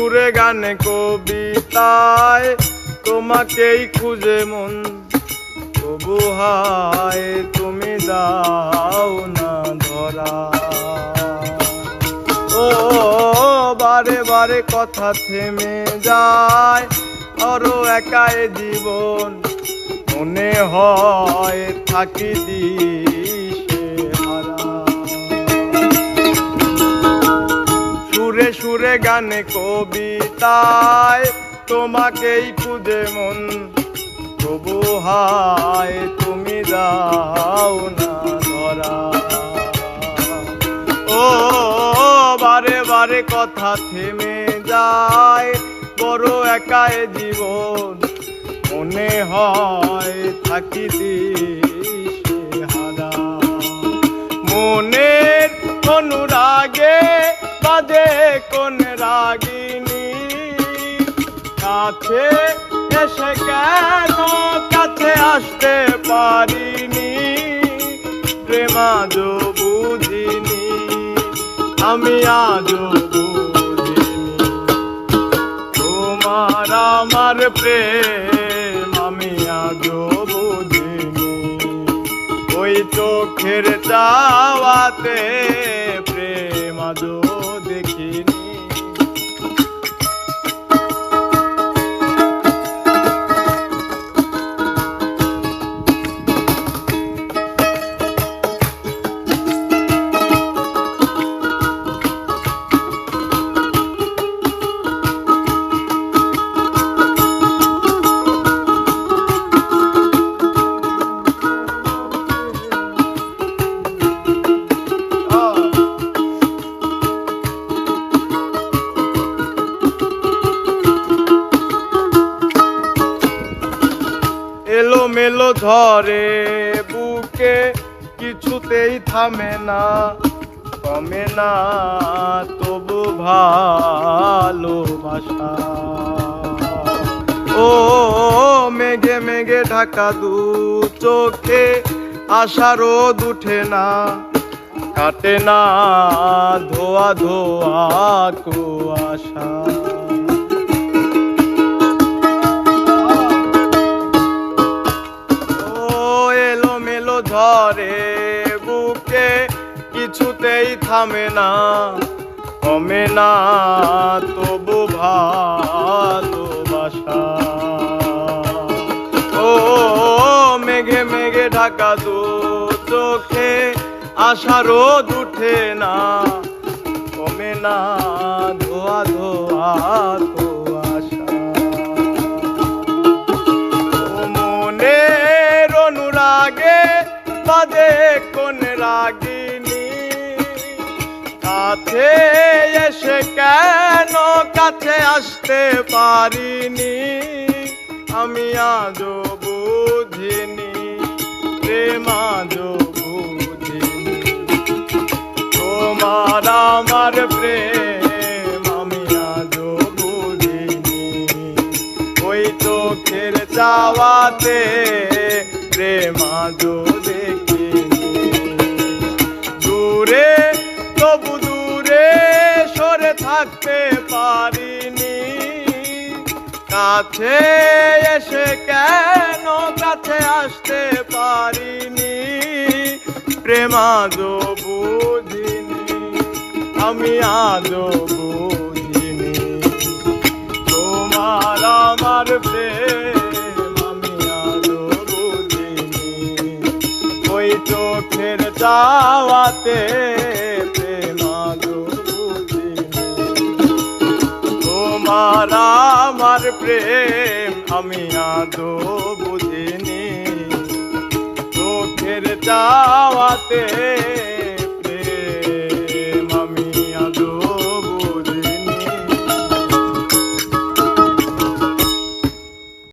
সুরে গানে কবিতায়, তোমাকেই খুঁজে মন। তবু হায়, তুমি দাও না ধরা। ও, বারে বারে কথা থেমে যায় আরও একাই জীবন। মনে হয়, থাকি দিশে সুরে সুরে গানে কবিতায় তোমাকেই খুঁজে মন। তবু হায়, তুমি দাও না ধরা। ও, বারে বারে কথা থেমে যায়, বড় একাই জীবন। মনে হয় থাকি হারা। মনের অনুরাগে বাজে কোন রাগিনী? কাছে এসে কেন কাছে আসতে পারিনি? প্রেমাজ বুঝিনি, আমি আজও বুঝিনি। তোমার আমার প্রেম, আমি আজও বুঝিনি। ওই চোখের চাওয়াতে প্রেম আজও এলো মেলো ধরে বুকে কিছুতেই থামে না, কমে না তবু ভালোবাসা। ও, মেঘে মেঘে ঢাকা দু চোখে আশারও দুঠে না, কাটে না ধোয়া ধোয়া কুয়াশা। কিছুতেই থামে না, কমে না, তবু ভালোবাসা। ও, মেঘে মেঘে ঢাকা দু চোখে আশারও দুঠে না, কমে না, ধোয়া ধোয়া কুয়াশা। মনের অনুরাগে, বাজে কোন রাগিনী কাছে এসে কেন কাছে আসতে পারিনি? আমি আজও বুঝিনি, প্রেম বুঝিনি। তোমার আমার প্রেম আমি আজও বুঝিনি। ওই চোখের চাওয়াতে প্রেম আজও দেখিনি। দূরে থাকতে পারিনি। কাছে এসে কেন কাছে আসতে পারিনি? প্রেম আজও বুঝিনি, আমি আজও বুঝিনি। তোমার আমার প্রেম, আমি আজও বুঝিনি। ওই চোখের চাওয়াতে আমার প্রেম আমি আদো বুঝিনি। চোখের চাওয়াতে